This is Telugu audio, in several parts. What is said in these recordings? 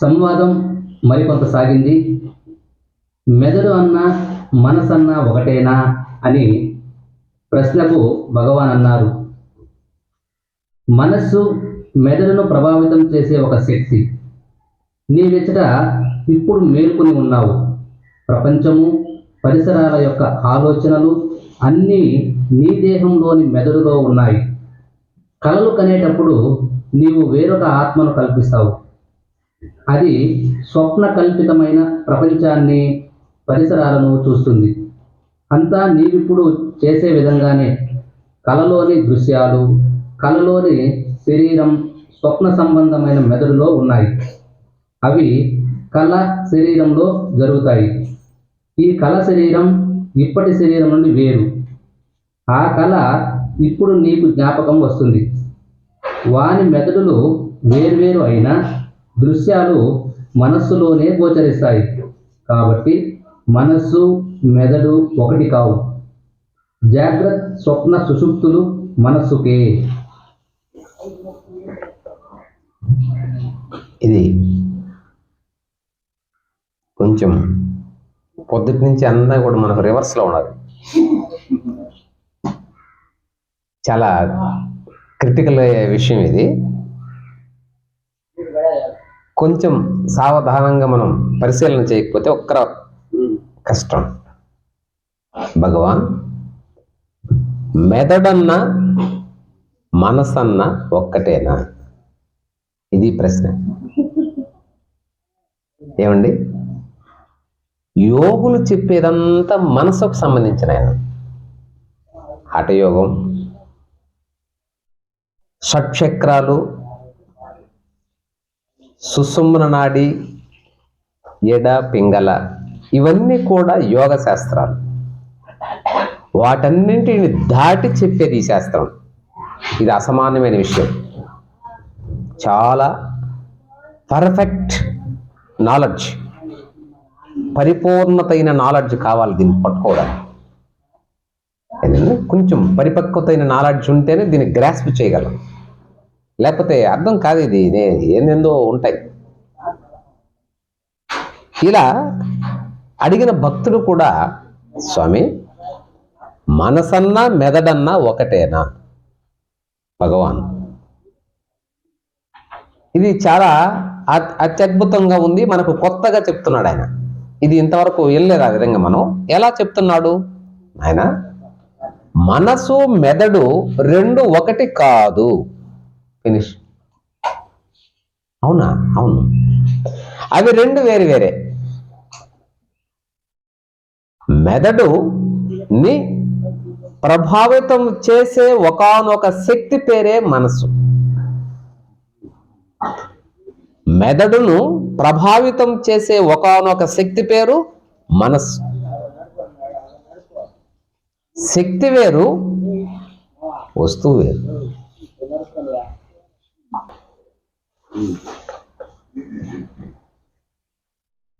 సంవాదం మరికొంత సాగింది. మెదడు అన్న మనసన్న ఒకటేనా అని ప్రశ్నకు భగవాన్ అన్నారు మనస్సు మెదడును ప్రభావితం చేసే ఒక శక్తి. నీ వెచ్చట ఇప్పుడు మేల్కొని ఉన్నావు. ప్రపంచము పరిసరాల యొక్క ఆలోచనలు అన్నీ నీ దేహంలోని మెదడులో ఉన్నాయి. కలలు కనేటప్పుడు నీవు వేరొక ఆత్మను కల్పిస్తావు. అది స్వప్న కల్పితమైన ప్రపంచాన్ని పరిసరాలను చూస్తుంది. అంతా నీవిప్పుడు చేసే విధంగానే. కలలోని దృశ్యాలు కలలోని శరీరం స్వప్న సంబంధమైన మెదడులో ఉన్నాయి. అవి కళ శరీరంలో జరుగుతాయి. ఈ కళ శరీరం ఇప్పటి శరీరం నుండి వేరు. ఆ కళ ఇప్పుడు నీకు జ్ఞాపకం వస్తుంది. వాని మెదడులు వేర్వేరు అయినా దృశ్యాలు మనస్సులోనే గోచరిస్తాయి. కాబట్టి మనస్సు మెదడు ఒకటి కావు. జాగ్రత్త స్వప్న సుషుప్తులు మనస్సుకే. ఇది కొంచెం పొద్దుటి నుంచి అంతా కూడా మనకు రివర్స్లో ఉన్నది చాలా క్రిటికల్ విషయం ఇది. కొంచెం సావధానంగా మనం పరిశీలన చేయకపోతే ఒక్కర కష్టం. భగవాన్ మెదడన్న మనసన్న ఒక్కటేనా? ఇది ప్రశ్న. ఏమండి? యోగులు చెప్పేదంతా మనసుకు సంబంధించిన ఆయన హఠయోగం షట్చక్రాలు సుసుమ్న నాడి ఎడ పింగళ. ఇవన్నీ కూడా యోగ శాస్త్రాలు. వాటన్నింటిని దాటి చెప్పేది ఈ శాస్త్రం. ఇది అసమానమైన విషయం. చాలా పర్ఫెక్ట్ నాలెడ్జ్. పరిపూర్ణతైన నాలెడ్జ్ కావాలి దీన్ని పట్టుకోవడానికి కొంచెం పరిపక్వతైన నాలెడ్జ్ ఉంటేనే దీన్ని గ్రాస్ప్ చేయగలం. లేకపోతే అర్థం కాదు ఇది ఏందెందో ఏందేందో ఉంటాయి. ఇలా అడిగిన భక్తుడు కూడా స్వామి మనసన్నా మెదడన్నా ఒకటేనా? భగవాన్. ఇది చాలా అత్యద్భుతంగా ఉంది మనకు కొత్తగా చెప్తున్నాడు ఆయన. ఇది ఇంతవరకు వెళ్ళలేదు ఆ విధంగా మనం. ఎలా చెప్తున్నాడు? ఆయన మనసు మెదడు రెండు ఒకటి కాదు. ఫినిష్ అవునా? అవును. అవి రెండు వేరు వేరే. మెదడుని ప్రభావితం చేసే ఒకానొక శక్తి పేరే మనసు మెదడును ప్రభావితం చేసే ఒకానొక శక్తి పేరు మనస్సు. శక్తి వేరు వస్తువు వేరు.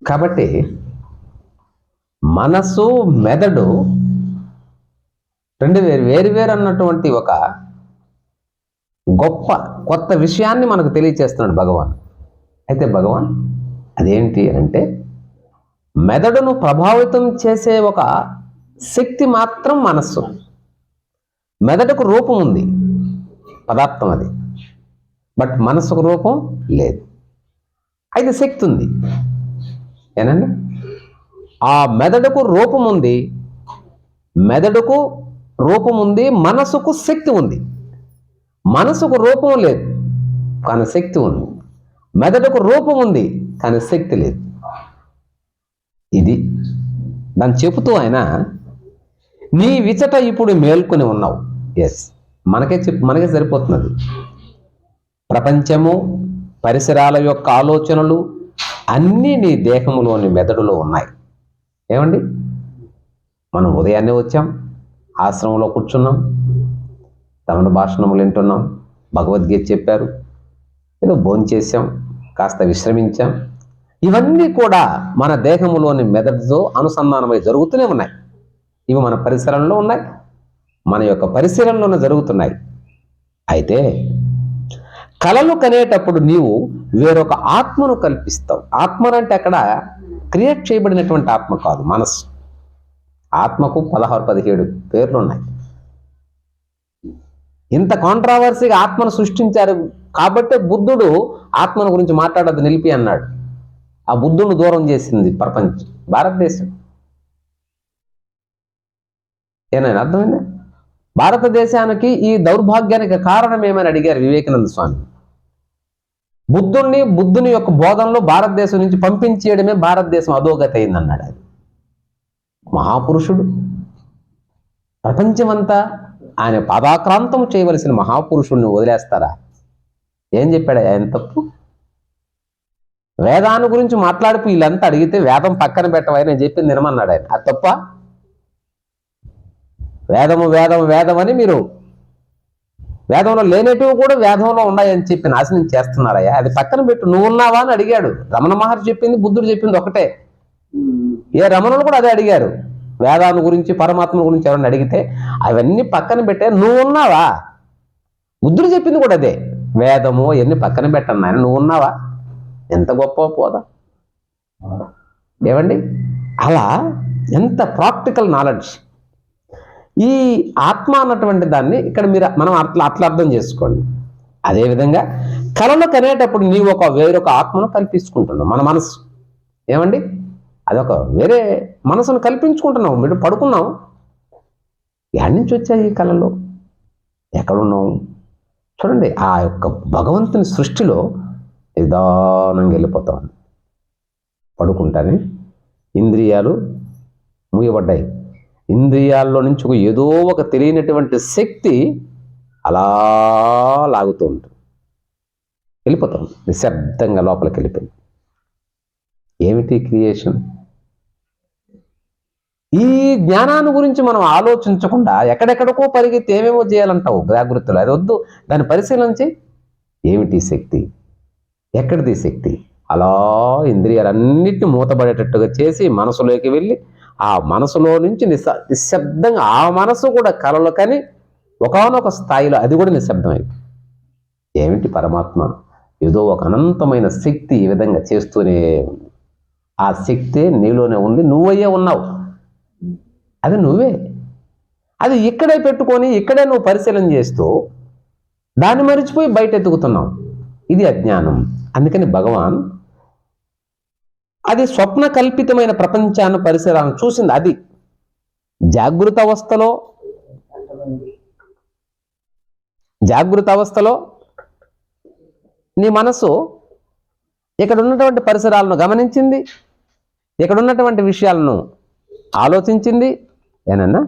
కాబట్టి మనసు మెదడు రెండు వేరు వేరు వేరు అన్నటువంటి ఒక గొప్ప కొత్త విషయాన్ని మనకు తెలియచేస్తున్నాడు భగవాన్. అయితే భగవాన్ అదేంటి అంటే మెదడును ప్రభావితం చేసే ఒక శక్తి మాత్రం మనస్సు. మెదడుకు రూపం ఉంది. పదార్థం అది. బట్ మనసుకు రూపం లేదు. అయితే శక్తి ఉంది. ఏనండి? ఆ మెదడుకు రూపం ఉంది. మెదడుకు రూపం ఉంది మనసుకు శక్తి ఉంది. మనసుకు రూపం లేదు కానీ శక్తి ఉంది. మెదడుకు రూపం ఉంది కానీ శక్తి లేదు. ఇది దాన్ని చెబుతూ ఆయన నీ విచట ఇప్పుడు మేల్కొని ఉన్నావు. ఎస్ మనకే చెప్ మనకే సరిపోతున్నది. ప్రపంచము పరిసరాల యొక్క ఆలోచనలు అన్నీ నీ దేహములోని మెదడులో ఉన్నాయి. ఏమండి? మనం ఉదయాన్నే వచ్చాం ఆశ్రమంలో కూర్చున్నాం తమన భాషణములు వింటున్నాం భగవద్గీత చెప్పారు ఏదో భోంచేసాం కాస్త విశ్రమించాం. ఇవన్నీ కూడా మన దేహములోని మెదడుతో అనుసంధానమై జరుగుతూనే ఉన్నాయి. ఇవి మన పరిసరంలో ఉన్నాయి మన యొక్క పరిసరంలోనే జరుగుతున్నాయి. అయితే కళలు కనేటప్పుడు నీవు వేరొక ఆత్మను కల్పిస్తావు. ఆత్మనంటే అక్కడ క్రియేట్ చేయబడినటువంటి ఆత్మ కాదు మనస్సు. ఆత్మకు పదహారు పదిహేడు పేర్లు ఉన్నాయి ఇంత కాంట్రావర్సీగా ఆత్మను సృష్టించారు కాబట్టే బుద్ధుడు ఆత్మను గురించి మాట్లాడద్దు నిలిపి అన్నాడు. ఆ బుద్ధుడు దూరం చేసింది ప్రపంచం భారతదేశం. ఏనైనా అర్థమైందా? భారతదేశానికి ఈ దౌర్భాగ్యానికి కారణం ఏమని అడిగారు వివేకానంద స్వామి. బుద్ధుణ్ణి బుద్ధుని యొక్క బోధనలో భారతదేశం నుంచి పంపించేయడమే భారతదేశం అధోగతి అయిందన్నాడు అది మహాపురుషుడు. ప్రపంచమంతా ఆయన పాదాక్రాంతం చేయవలసిన మహాపురుషుడిని వదిలేస్తారా? ఏం చెప్పాడు ఆయన? తప్పు. వేదాన్ని గురించి మాట్లాడిపో వీళ్ళంతా అడిగితే వేదం పక్కన పెట్టవని నేను చెప్పింది వినమన్నాడు ఆయన. అది తప్ప? వేదము వేదం వేదం అని మీరు వేదంలో లేనటివి కూడా వేదంలో ఉన్నాయని చెప్పి నాశనం చేస్తున్నారయ్యా. అది పక్కన పెట్టు. నువ్వు ఉన్నావా అని అడిగాడు. రమణ మహర్షి చెప్పింది బుద్ధుడు చెప్పింది ఒకటే. ఏ రమణులు కూడా అదే అడిగారు. వేదాన్ని గురించి పరమాత్మ గురించి ఎవరైనా అడిగితే అవన్నీ పక్కన పెట్టే నువ్వు ఉన్నావా? బుద్ధుడు చెప్పింది కూడా అదే. వేదము ఇవన్నీ పక్కన పెట్టన్నా నువ్వు ఉన్నావా? ఎంత గొప్ప పోదా ఏమండి? అలా ఎంత ప్రాక్టికల్ నాలెడ్జ్. ఈ ఆత్మ అన్నటువంటి దాన్ని ఇక్కడ మీరు మనం అట్లా అట్లా అర్థం చేసుకోండి. అదేవిధంగా కళలు కనేటప్పుడు నీవు ఒక వేరొక ఆత్మను కల్పించుకుంటున్నావు. మన మనసు. ఏమండి? అదొక వేరే మనసును కల్పించుకుంటున్నావు. మీరు పడుకున్నావు. ఎక్కడి నుంచి వచ్చాయి ఈ కళలు? ఎక్కడున్నావు? చూడండి ఆ యొక్క భగవంతుని సృష్టిలో నిదానంగా వెళ్ళిపోతాం. పడుకుంటానే ఇంద్రియాలు మూయబడ్డాయి. ఇంద్రియాల్లో నుంచి ఒక ఏదో ఒక తెలియనటువంటి శక్తి అలా లాగుతూ ఉంటుంది. వెళ్ళిపోతాం. నిశ్శబ్దంగా లోపలికి వెళ్ళిపోయింది ఏమిటి క్రియేషన్? ఈ జ్ఞానాన్ని గురించి మనం ఆలోచించకుండా ఎక్కడెక్కడికో పరిగెత్తి ఏమేమో చేయాలంటావు జాగ్రత్తలు. అది వద్దు. దాన్ని పరిశీలించి ఏమిటి శక్తి? ఎక్కడిది శక్తి? అలా ఇంద్రియాలన్నిటిని మూతపడేటట్టుగా చేసి మనసులోకి వెళ్ళి ఆ మనసులో నుంచి నిశ నిశ్శబ్దంగా ఆ మనసు కూడా కలలు కానీ ఒకనొక స్థాయిలో అది కూడా నిశ్శబ్దమైంది. ఏమిటి పరమాత్మ? ఏదో ఒక అనంతమైన శక్తి ఈ విధంగా చేస్తూనే ఆ శక్తి నీలోనే ఉంది నువ్వయ్యే ఉన్నావు. అది నువ్వే. అది ఇక్కడే పెట్టుకొని ఇక్కడే నువ్వు పరిశీలన చేస్తూ దాన్ని మరిచిపోయి బయట ఎత్తుకుతున్నావు ఇది అజ్ఞానం. అందుకని భగవాన్ అది స్వప్న కల్పితమైన ప్రపంచాన్ని పరిసరాలను చూసింది అది. జాగృత అవస్థలో జాగృత అవస్థలో నీ మనసు ఇక్కడ ఉన్నటువంటి పరిసరాలను గమనించింది ఇక్కడ ఉన్నటువంటి విషయాలను ఆలోచించింది ఏనన్నా?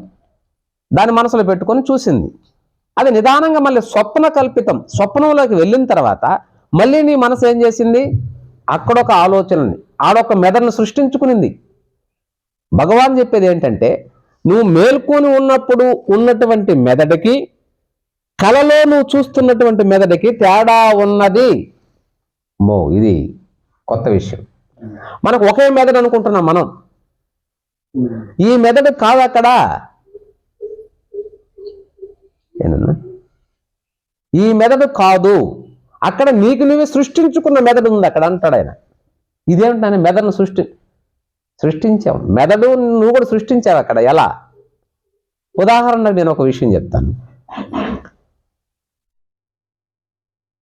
దాని మనసులో పెట్టుకొని చూసింది. అది నిదానంగా మళ్ళీ స్వప్న కల్పితం స్వప్నంలోకి వెళ్ళిన తర్వాత మళ్ళీ నీ మనసు ఏం చేసింది? అక్కడొక ఆలోచనని ఆడొక మెదడును సృష్టించుకునింది. భగవాన్ చెప్పేది ఏంటంటే నువ్వు మేల్కొని ఉన్నప్పుడు ఉన్నటువంటి మెదడుకి కలలో నువ్వు చూస్తున్నటువంటి మెదడుకి తేడా ఉన్నది. మో ఇది కొత్త విషయం. మనకు ఒకే మెదడు అనుకుంటున్నాం మనం. ఈ మెదడు కాదు అక్కడ. ఏనన్నా ఈ మెదడు కాదు. అక్కడ నీకు నువ్వే సృష్టించుకున్న మెదడు ఉంది అక్కడ అంటాడు ఆయన. ఇదేంటానే మెదడును సృష్టి సృష్టించావు? మెదడు నువ్వు కూడా సృష్టించావు అక్కడ? ఎలా? ఉదాహరణకు నేను ఒక విషయం చెప్తాను.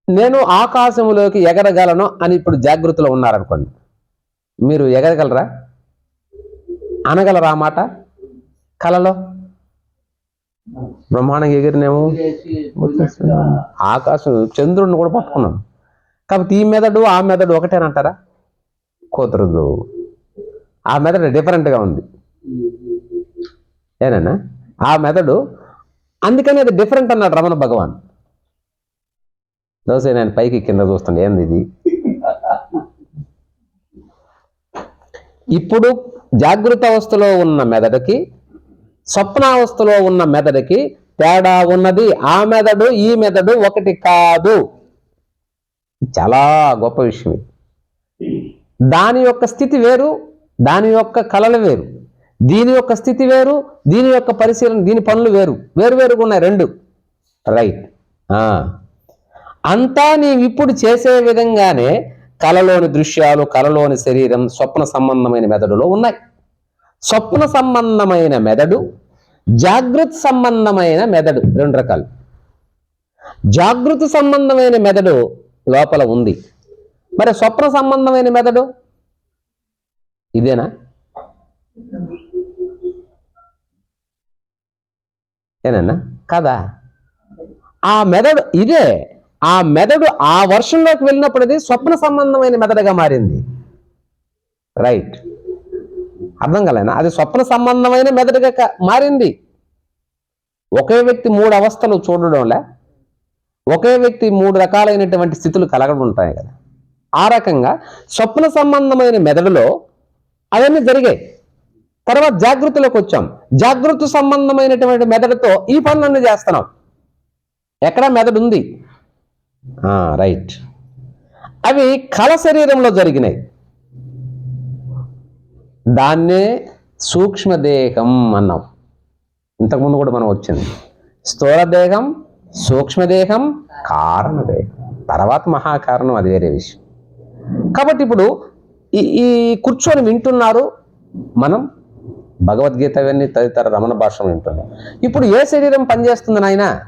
నేను ఆకాశంలోకి ఎగరగలను అని ఇప్పుడు జాగ్రత్తలో ఉన్నారనుకోండి. మీరు ఎగరగలరా? అనగలరా మాట? కలలో? బ్రహ్మాండంగా ఎగిరినేమో. ఆకాశం చంద్రుడిని కూడా పట్టుకున్నాం. కాబట్టి ఈ మెదడు ఆ మెదడు ఒకటేనంటారా? కుదరదు. ఆ మెదడు డిఫరెంట్గా ఉంది. ఏనన్నా? ఆ మెదడు అందుకని అది డిఫరెంట్ అన్నాడు రమణ భగవాన్. దోసే నేను పైకి కింద చూస్తాను ఏంది ఇది? ఇప్పుడు జాగృత అవస్థలో ఉన్న మెదడుకి స్వప్నావస్థలో ఉన్న మెదడుకి తేడా ఉన్నది. ఆ మెదడు ఈ మెదడు ఒకటి కాదు. చాలా గొప్ప విషయం ఇది. దాని యొక్క స్థితి వేరు దాని యొక్క కళలు వేరు. దీని యొక్క స్థితి వేరు దీని యొక్క పరిశీలన దీని పనులు వేరు. వేరు వేరుగా ఉన్నాయి రెండు. రైట్ అంతా నీవిప్పుడు చేసే విధంగానే కలలోని దృశ్యాలు కలలోని శరీరం స్వప్న సంబంధమైన మెదడులో ఉన్నాయి. స్వప్న సంబంధమైన మెదడు జాగృత్ సంబంధమైన మెదడు రెండు రకాలు. జాగృతి సంబంధమైన మెదడు లోపల ఉంది. మరి స్వప్న సంబంధమైన మెదడు? ఇదేనా? ఏనన్నా? కదా? ఆ మెదడు ఇదే. ఆ మెదడు ఆ వర్షంలోకి వెళ్ళినప్పుడు అది స్వప్న సంబంధమైన మెదడుగా మారింది. రైట్ అర్థం కలేనా? అది స్వప్న సంబంధమైన మెదడుగా మారింది. ఒకే వ్యక్తి మూడు అవస్థలు చూడడంలే. ఒకే వ్యక్తి మూడు రకాలైనటువంటి స్థితులు కలగడం ఉంటాయి కదా. ఆ రకంగా స్వప్న సంబంధమైన మెదడులో అవన్నీ జరిగాయి. తర్వాత జాగృతిలోకి వచ్చాం. జాగృతి సంబంధమైనటువంటి మెదడుతో ఈ పనులన్నీ చేస్తున్నాం. ఎక్కడ మెదడు ఉంది రైట్. అవి కళ శరీరంలో జరిగినాయి. దాన్నే సూక్ష్మదేహం అన్నాం. ఇంతకుముందు కూడా మనం వచ్చింది. స్థూలదేహం సూక్ష్మదేహం కారణదేహం తర్వాత మహాకారణం అది వేరే విషయం. కాబట్టి ఇప్పుడు ఈ ఈ కూర్చొని వింటున్నారు మనం భగవద్గీత అవన్నీ తదితర రమణ భాషను వింటున్నాం. ఇప్పుడు ఏ శరీరం పనిచేస్తుంది నాయన?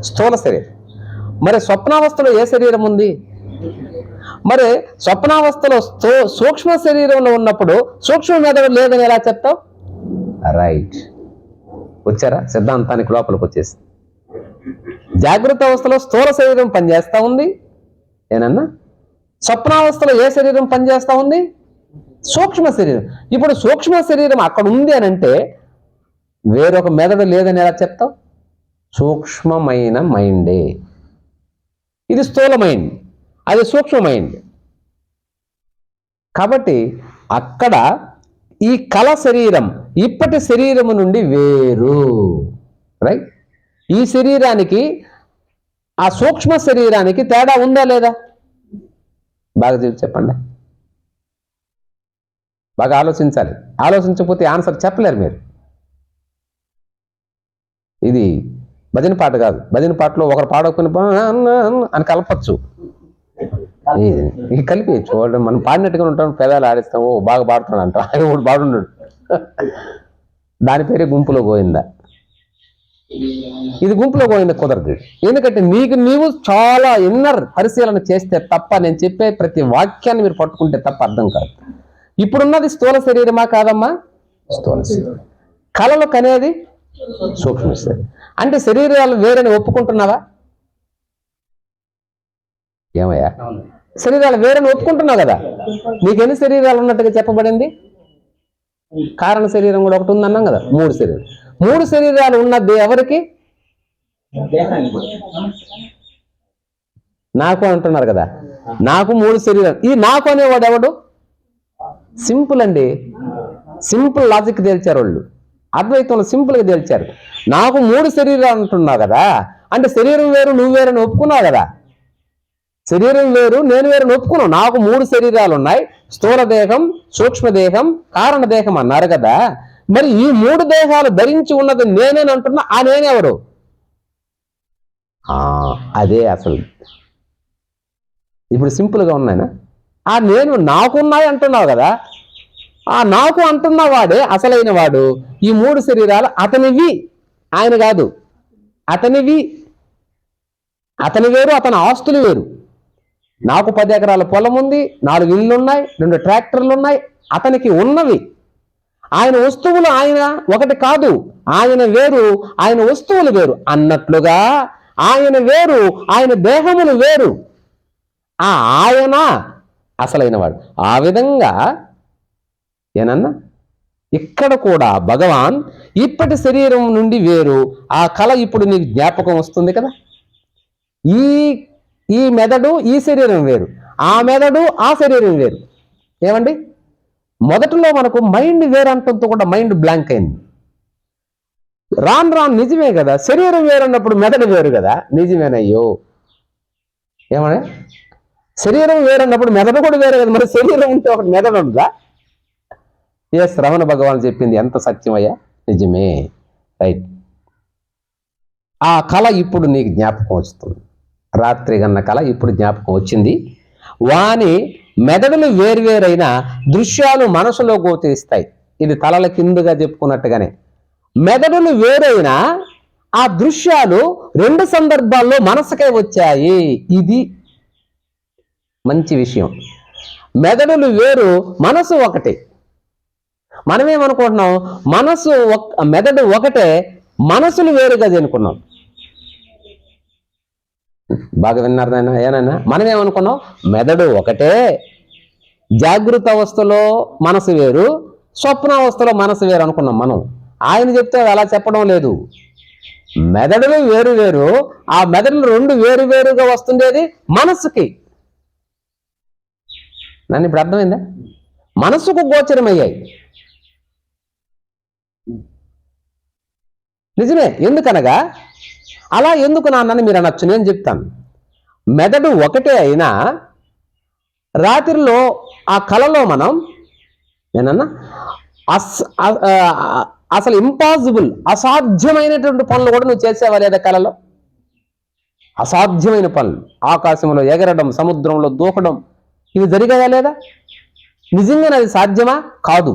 స్థూల శరీరం. మరి స్వప్నావస్థలో ఏ శరీరం ఉంది? మరి స్వప్నావస్థలో స్థూ- సూక్ష్మ శరీరంలో ఉన్నప్పుడు సూక్ష్మ మెదడు లేదని ఎలా చెప్తావు? రైట్ వచ్చారా? సిద్ధాంతానికి లోపలికి వచ్చేసి. జాగ్రత్త అవస్థలో స్థూల శరీరం పనిచేస్తూ ఉంది? ఏనన్నా? స్వప్నావస్థలో ఏ శరీరం పనిచేస్తూ ఉంది? సూక్ష్మ శరీరం. ఇప్పుడు సూక్ష్మ శరీరం అక్కడ ఉంది అని అంటే వేరొక మెదడు లేదని ఎలా చెప్తావు? సూక్ష్మమైన మైండే. ఇది స్థూల మైండ్. అది సూక్ష్మ మైండ్. కాబట్టి అక్కడ ఈ కళ శరీరం ఇప్పటి శరీరము నుండి వేరు. రైట్? ఈ శరీరానికి ఆ సూక్ష్మ శరీరానికి తేడా ఉందా లేదా? బాగా చెప్పి చెప్పండి. బాగా ఆలోచించాలి. ఆలోచించకపోతే ఆన్సర్ చెప్పలేరు మీరు. ఇది భజన పాట కాదు. భజన పాటలో ఒకరు పాడకపోయిన అని కలపచ్చు. ఇది- కలిపి చూడండి మనం పాడినట్టుగా ఉంటాం పెదాలు ఆడిస్తాం ఓ బాగా పాడుతున్నాడు అంట ఆయన ఒకడు పాడున్నాడు దాని పేరే గుంపులో గోయిందా ఇది గుంపులో గోయిందా కుదరదు? ఎందుకంటే నీకు నీవు చాలా ఇన్నర్ పరిశీలన చేస్తే తప్ప నేను చెప్పే ప్రతి వాక్యాన్ని మీరు పట్టుకుంటే తప్ప అర్థం కాదు. ఇప్పుడున్నది స్థూల శరీరమా కాదమ్మా? స్థూల శరీరం. కళలు కనేది సూక్ష్మ శరీరం. అంటే శరీరాలు వేరని ఒప్పుకుంటున్నావా? ఏమయ్యా? శరీరాలు వేరని ఒప్పుకుంటున్నావు కదా? నీకు ఎన్ని శరీరాలు ఉన్నట్టుగా చెప్పబడింది? కారణ శరీరం కూడా ఒకటి ఉందన్నాం కదా మూడు శరీరం మూడు శరీరాలు ఉన్నది ఎవరికి? నాకు అంటున్నారు కదా. నాకు మూడు శరీరాలు. ఈ నాకు అనేవాడు ఎవడు? సింపుల్ అండి. సింపుల్ లాజిక్ తేల్చారు వాళ్ళు. అద్వైతంలో సింపుల్గా తేల్చారు. నాకు మూడు శరీరాలు అంటున్నావు కదా. అంటే శరీరం వేరు నువ్వు వేరని ఒప్పుకున్నావు కదా. శరీరం వేరు నేను వేరు ఒప్పుకున్నాను నాకు మూడు శరీరాలు ఉన్నాయి. స్థూల దేహం సూక్ష్మదేహం కారణదేహం అన్నారు కదా. మరి ఈ మూడు దేహాలు ధరించి ఉన్నది నేనేని అంటున్నా ఆ నేనెవరు ఆ, అదే అసలు. ఇప్పుడు సింపుల్గా ఉన్నాయినా? ఆ నేను నాకున్నాయి అంటున్నావు కదా? ఆ నాకు అంటున్న వాడే అసలైన వాడు. ఈ మూడు శరీరాలు అతనివి. ఆయన కాదు. అతనివి. అతని వేరు అతని ఆస్తులు వేరు. నాకు పది ఎకరాల పొలం ఉంది నాలుగు ఇళ్ళు ఉన్నాయి రెండు ట్రాక్టర్లు ఉన్నాయి అతనికి ఉన్నవి. ఆయన వస్తువులు ఆయన ఒకటి కాదు. ఆయన వేరు ఆయన వస్తువులు వేరు. అన్నట్లుగా ఆయన వేరు ఆయన దేహములు వేరు. ఆ ఆయన అసలైన వాడు. ఆ విధంగా ఏనన్నా? ఇక్కడ కూడా భగవాన్ ఇప్పటి శరీరం నుండి వేరు. ఆ కళ ఇప్పుడు నీకు జ్ఞాపకం వస్తుంది కదా? ఈ ఈ మెదడు ఈ శరీరం వేరు. ఆ మెదడు ఆ శరీరం వేరు. ఏమండి? మొదట్లో మనకు మైండ్ వేరంతంతో కూడా మైండ్ బ్లాంక్ అయింది. రాను రాను నిజమే కదా? శరీరం వేరన్నప్పుడు మెదడు వేరు కదా? నిజమేనయ్యో ఏమన్నా శరీరం వేరన్నప్పుడు మెదడు కూడా వేరే కదా? మరి శరీరం ఉంటే ఒక మెదడు ఉందా? ఏ శ్రవణ భగవాన్ చెప్పింది ఎంత సత్యమయ్యా? నిజమే. రైట్ ఆ కళ ఇప్పుడు నీకు జ్ఞాపకం వస్తుంది. రాత్రి కన్న కళ ఇప్పుడు జ్ఞాపకం వచ్చింది. వాని మెదడులు వేర్వేరైన దృశ్యాలు మనసులో గోచరిస్తాయి ఇది తలల కిందుగా చెప్పుకున్నట్టుగానే. మెదడులు వేరైన ఆ దృశ్యాలు రెండు సందర్భాల్లో మనసుకే వచ్చాయి. ఇది మంచి విషయం. మెదడులు వేరు మనసు ఒకటే. మనమేమనుకుంటున్నాం? మనసు ఒక మెదడు ఒకటే మనసులు వేరుగా అనుకున్నాం బాగా విన్నారు నాయన? ఏనైనా మనం ఏమనుకున్నాం మెదడు ఒకటే. జాగృత అవస్థలో మనసు వేరు స్వప్నావస్థలో మనసు వేరు అనుకున్నాం మనం. ఆయన చెప్తే అలా చెప్పడం లేదు. మెదడులు వేరు వేరు ఆ మెదడులు రెండు వేరు వేరుగా వస్తుండేది మనసుకి. నన్ను ఇప్పుడు అర్థమైందా? మనసుకు గోచరమయ్యాయి. నిజమే ఎందుకనగా అలా ఎందుకు నాన్నని మీరు అనొచ్చు? నేను చెప్తాను. మెదడు ఒకటే అయినా రాత్రిలో ఆ కళలో మనం నేనన్నా అస్ అసలు ఇంపాసిబుల్ అసాధ్యమైనటువంటి పనులు కూడా నువ్వు చేసేవా లేదా కళలో? అసాధ్యమైన పనులు. ఆకాశంలో ఎగరడం సముద్రంలో దూకడం ఇవి జరిగాయా లేదా? నిజంగానే అది సాధ్యమా? కాదు.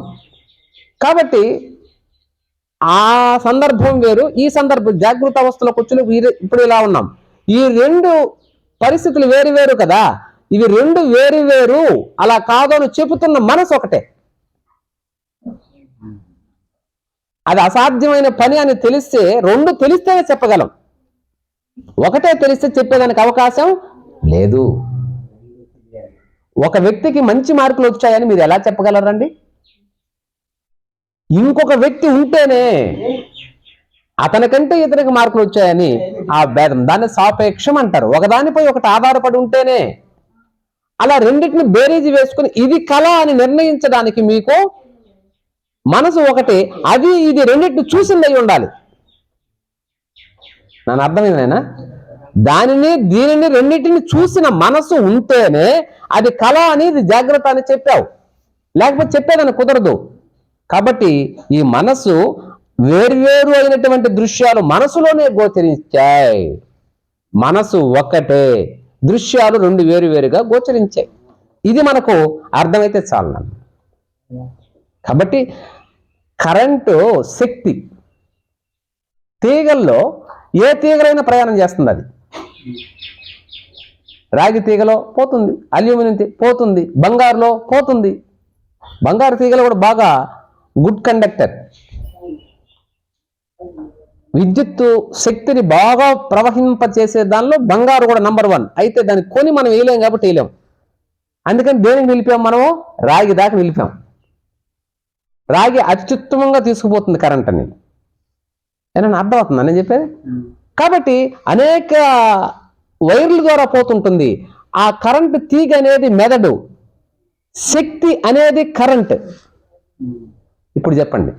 కాబట్టి ఆ సందర్భం వేరు ఈ సందర్భం జాగృత అవస్థలో కూర్చుని ఇప్పుడు ఇలా ఉన్నాం. ఈ రెండు పరిస్థితులు వేరు వేరు కదా. ఇవి రెండు వేరు వేరు. అలా కాదు అని చెబుతున్న మనసు ఒకటే. అది అసాధ్యమైన పని అని తెలిస్తే రెండు తెలిస్తేనే చెప్పగలం. ఒకటే తెలిస్తే చెప్పేదానికి అవకాశం లేదు. ఒక వ్యక్తికి మంచి మార్కులు వచ్చాయని మీరు ఎలా చెప్పగలరండి? ఇంకొక వ్యక్తి ఉంటేనే అతనికంటే ఇతనికి మార్కులు వచ్చాయని ఆ భేదం. దాన్ని సాపేక్షం అంటారు. ఒకదానిపై ఒకటి ఆధారపడి ఉంటేనే అలా రెండింటిని బేరీజి వేసుకుని ఇది కళ అని నిర్ణయించడానికి మీకు మనసు ఒకటి. అది ఇది రెండింటిని చూసింది అయి ఉండాలి. నన్ను అర్థమైందేనా దానిని దీనిని రెండింటిని చూసిన మనసు ఉంటేనే అది కళ అనేది జాగ్రత్త అని చెప్పావు. లేకపోతే చెప్పేదని కుదరదు. కాబట్టి ఈ మనసు వేర్వేరు అయినటువంటి దృశ్యాలు మనసులోనే గోచరించాయి. మనసు ఒక్కటే దృశ్యాలు రెండు వేరు వేరుగా గోచరించాయి. ఇది మనకు అర్థమైతే చాలు. కాబట్టి కరెంటు శక్తి తీగల్లో ఏ తీగలైనా ప్రయాణం చేస్తుంది అది. రాగి తీగలో పోతుంది అల్యూమినియం పోతుంది బంగారులో పోతుంది. బంగారు తీగలు కూడా బాగా గుడ్ కండక్టర్ విద్యుత్తు శక్తిని బాగా ప్రవహింపచేసే దానిలో బంగారు కూడా నంబర్ వన్ అయితే దాన్ని కొని మనం వేయలేం కాబట్టి వేయలేం. అందుకని దేనికి నిలిపాం మనము? రాగి దాకా నిలిపాం. రాగి అత్యుత్తమంగా తీసుకుపోతుంది కరెంట్ అని ఏమన్నా అర్థమవుతుందా నేను చెప్పేది? కాబట్టి అనేక వైర్ల ద్వారా పోతుంటుంది. ఆ కరెంట్ తీగ అనేది మెదడు. శక్తి అనేది కరెంట్ ఇప్పుడు చెప్పండి.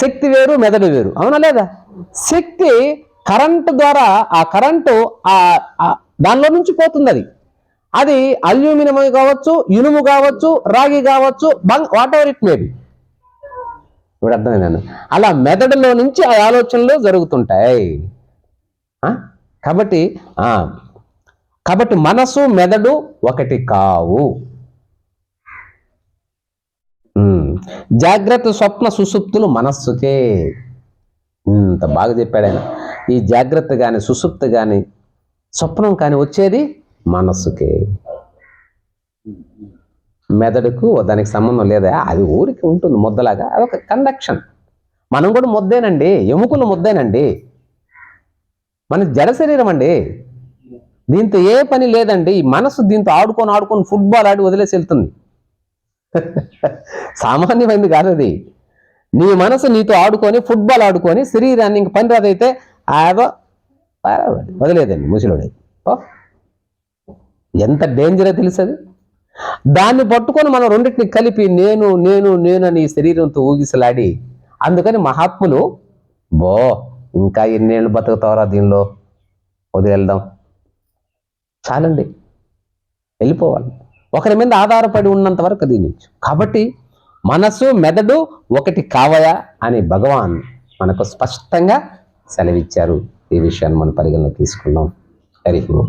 శక్తి వేరు మెదడు వేరు. అవునా లేదా? శక్తి కరెంటు ద్వారా ఆ కరెంటు ఆ దానిలో నుంచి పోతుంది అది. అది అల్యూమినియం కావచ్చు ఇనుము కావచ్చు రాగి కావచ్చు బంగ్ వాట్ ఎవర్ ఇట్ మేబీ ఇప్పుడు అర్థమైందండి అలా మెదడులో నుంచి ఆ ఆలోచనలు జరుగుతుంటాయి. కాబట్టి కాబట్టి మనసు మెదడు ఒకటి కావు. జాగ్రత్త స్వప్న సుసుప్తులు మనస్సుకే. ఇంత బాగా చెప్పాడు ఆయన. ఈ జాగ్రత్త కానీ సుసుప్తి కానీ స్వప్నం కానీ వచ్చేది మనస్సుకే. మెదడుకు దానికి సంబంధం లేదా? అది ఊరికి ఉంటుంది ముద్దలాగా. అదొక కండక్షన్ మనం కూడా ముద్దేనండి. ఎముకలు ముద్దేనండి. మన జడ శరీరం అండి. దీంతో ఏ పని లేదండి. ఈ మనసు దీంతో ఆడుకొని ఆడుకొని ఫుట్బాల్ ఆడి వదిలేసి వెళ్తుంది. సామాన్యమైంది కాదు అది నీ మనసు నీతో ఆడుకొని ఫుట్బాల్ ఆడుకొని శరీరాన్ని ఇంక పని రాదైతే ఆదో వదిలేదండి ముసలుడే. ఓ ఎంత డేంజరో తెలుసది? దాన్ని పట్టుకొని మనం రెండింటిని కలిపి నేను నేను నేను అని శరీరంతో ఊగిసలాడి అందుకని మహాత్ములు బో ఇంకా ఎన్నేళ్ళు బతుకుతావరా దీనిలో? వదిలేద్దాం. చాలండి. వెళ్ళిపోవాలి. ఒకరి మీద ఆధారపడి ఉన్నంత వరకు దీనిచ్చు కాబట్టి మనసు మెదడు ఒకటి కావయా అని భగవాన్ మనకు స్పష్టంగా సెలవిచ్చారు. ఈ విషయాన్ని మనం పరిగణలో తీసుకున్నాం హరి ఓం.